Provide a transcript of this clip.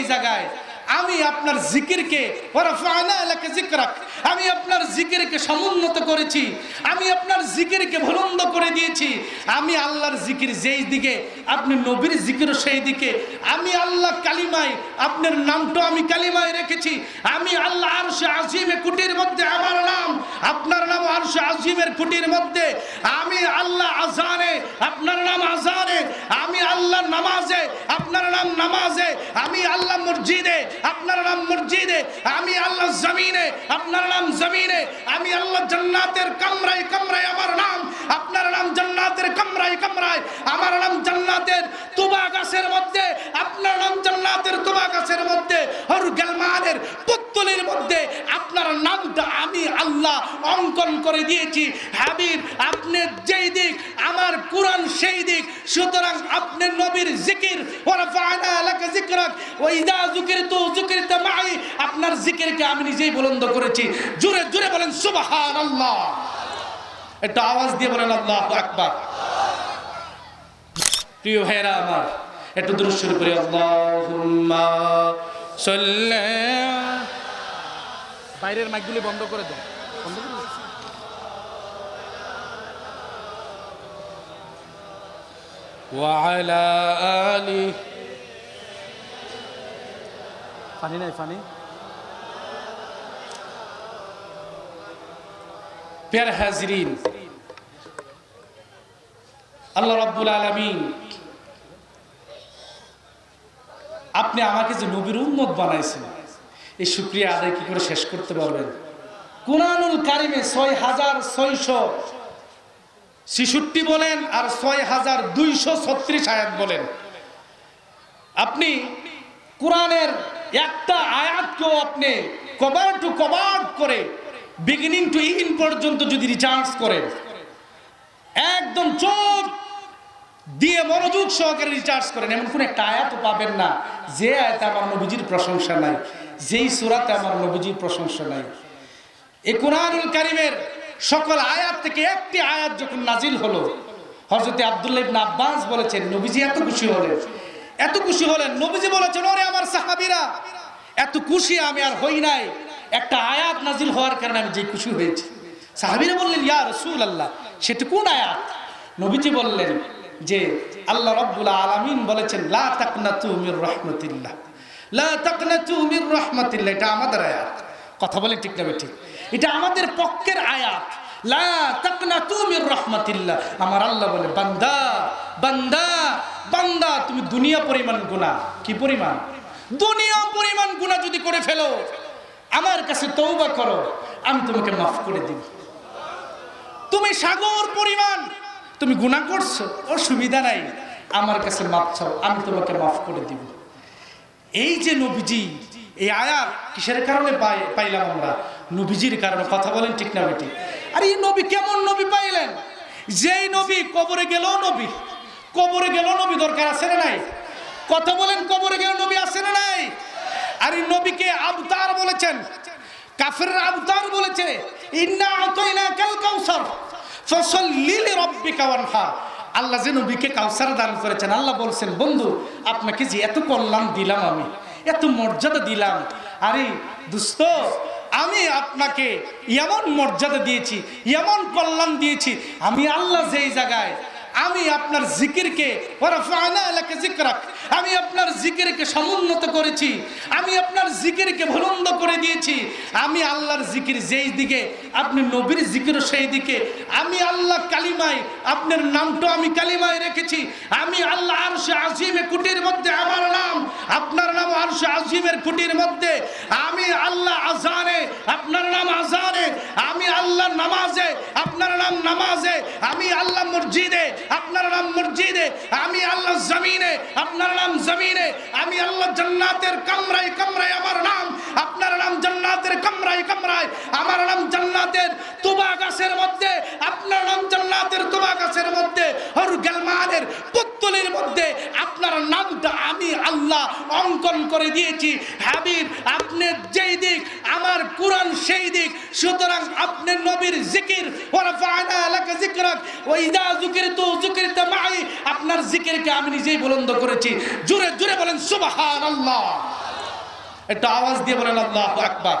যেই জায়গায়। আমি আপনার জিকিরকে আমি আপনার জিকিরকে সমুন্নত করেছি, আমি আপনার জিকিরকে ভুলন্দ করে দিয়েছি। আমি আল্লাহর জিকির যেই দিকে, আপনি নবীর জিকিরও সেই দিকে। আমি আল্লাহ কালিমায়, আপনার নামটা আমি কালিমায় রেখেছি। আমি আল্লাহ আরশে আজিমে কুটির মধ্যে আমার নাম, আপনার নাম আরশে আজিমের কুটির মধ্যে। আমি আল্লাহ আজানে, আপনার নাম আজানে। আমি আল্লাহ নামাজে মসজিদে, আপনার নাম মসজিদে, আমি আল্লাহ জমিনে, আপনার নাম জমিনে, আমি আল্লাহ জান্নাতের কামরায় কামরায় আমার নাম, আপনার নাম জান্নাতের কামরায় কামরায়, আমার নাম জান্নাতের তুবা গাছের মধ্যে, আপনার নাম জান্নাতের তুবা গাছের মধ্যে, হর গেলমানের পুত্তলির মধ্যে, আপনার নামটা আমি আল্লাহ অঙ্কন করে দিয়েছি। হাবিব, আপনি যেই কোরআন সেই দিক। সুতরাং আপনি নবীর জিকির আপনার জিকিরকে আমি নিজেই বুলন্দ করেছি। জোরে জোরে বলেন, সুবহানাল্লাহ একটা আওয়াজ দিয়ে বলেন, আল্লাহু আকবার প্রিয় ভাইরা আমার, একটু দূর শুরু করি সাল্লি বাইরের মাইকগুলি বন্ধ করে দেন। বন্ধ করে وعلى آله ফানি নাই ফানি প্যার হাজরিন আল্লাহ রাব্বুল আলামিন আপনি আমাকে যে নবীর উম্মত বানাইছেন এই শুক্রিয়া আদায় কি করে শেষ করতে পারবেন কোরআনুল কারিমে ছয় হাজার ছয়শো ছিষট্টি বলেন আর ছয় হাজার দুইশো ছত্রিশ আয়াত বলেন। আপনি কোরআনের একটা আয়াতকেও আপনি কভার টু কভার করে বিগিনিং টু ইন পর্যন্ত যদি রিচার্জ করেন, একদম চোখ দিয়ে মনোযোগ সহকারে রিচার্জ করেন, এমন কোন একটা আয়াতও পাবেন না। যে আয়াতে আমার নবীজির প্রশংসা নাই, যেই সুরাতে আমার নবীজির প্রশংসা নাই। এই কোরআনুল কারিমের সকল আয়াত থেকে একটি আয়াত যখন নাজিল হলো হজরতে আব্দুল্লাহ ইবনে আব্বাস বলেছেন, নবীজি এত খুশি হলেন। এত খুশি হলেন, নবীজি বলেছেন, ওরে আমার সাহাবীরা, এত খুশি আমি আর হই নাই। একটা আয়াত নাজিল হওয়ার কারণে আমি যে খুশি হয়েছি। সাহাবীরা বললেন, ইয়া রাসূল আল্লাহ সেটা কোন আয়াত? নবীজি বললেন যে, আল্লাহ রব্বুল আলামিন বলেছেন, লা তাকনাতু মির রাহমাতিল্লাহ। লা তাকনাতু মির রাহমাতিল্লাহ, এটা আমাদের আয়াত। কথা বলে ঠিক না ঠিক এটা আমাদের পক্ষের আয়াত। আমার আল্লাহ বলে, বান্দা বান্দা বান্দা, তুমি দুনিয়া পরিমাণ কি পরিমাণ? পরিমাণ যদি করে ফেলো, আমার কাছে করো, আমি তোমাকে মাফ করে দিব। তুমি সাগর পরিমাণ, তুমি গুনাহ করছ, অসুবিধা নাই। আমার কাছে মাফ চাও, আমি তোমাকে মাফ করে দিব। এই যে নবীজি, এই আয়াত কিসের কারণে পাই- পাইলাম আমরা? নবীজির কারণে, কথা বলেন ঠিক না বেটি আরে এই নবী কেমন নবী পাইলেন? যেই নবী কবরে গেল নবী, কবরে গেল নবী দরকার আছে না নাই? কথা বলেন, কবরে গেল নবী আছে না নাই? আর এই নবীকে আবতার বলেছেন কাফের আবতার বলেছে, ইন্না আতাইনা কাল কাউসার, ফসল্লি লিরাব্বিকা ওয়ানহার আল্লাহ যে নবীকে কাউসার দান করেছেন, আল্লাহ বলছেন, বন্ধু, আপনাকে যে এত কল্যাণ দিলাম আমি, এত মর্যাদা দিলাম, আরে দুস্ত আমি আপনাকে এমন মর্যাদা দিয়েছি, এমন কল্যাণ দিয়েছি, আমি আল্লাহ যেই জায়গায়, আমি আপনার জিকিরকে আমি আপনার জিকিরকে সমুন্নত করেছি, আমি আপনার জিকিরকে ভুলন্দ করে দিয়েছি, আমি আল্লাহর জিকির যেই দিকে, আপনি নবীর জিকির সেই দিকে, আমি আল্লাহ কালিমায়, আপনার নামটা আমি কালিমায় রেখেছি, আমি আল্লাহ আরশে আজিমে কুটির মধ্যে, আমার নাম, আপনার নাম আরশে আজিমের কুটির মধ্যে, আমি আল্লাহ আজানে আপনার নাম আজানে আমি আল্লাহ নামাজে, আপনার নাম নামাজে, আমি আল্লাহ মসজিদে, আপনার নাম মসজিদে, আমি আল্লাহ জমিনে, আপনার নাম জমিনে, আমি আল্লাহ জান্নাতের কামরায় কামরায় আমার নাম, আপনার নাম জান্নাতের কামরাই কামরাই আমার নাম জন্নাতের তুবা গাছের মধ্যে, আপনার নাম জন্নাতের তুবা গাছের মধ্যে গেলমানের পুত্তলির মধ্যে আপনার নামটা আমি আল্লাহ অঙ্কন করে দিয়েছি। হাবিব, আপনি যেই দিক, আমার কোরআন সেই দিক। সুতরাং আপনি নবীর জিকির আপনার জিকিরকে আমি নিজেই বুলন্দ করেছি। জোরে জোরে বলেন সুবাহ আল্লাহ একটু আওয়াজ দিয়ে বলেন আল্লাহ আকবার।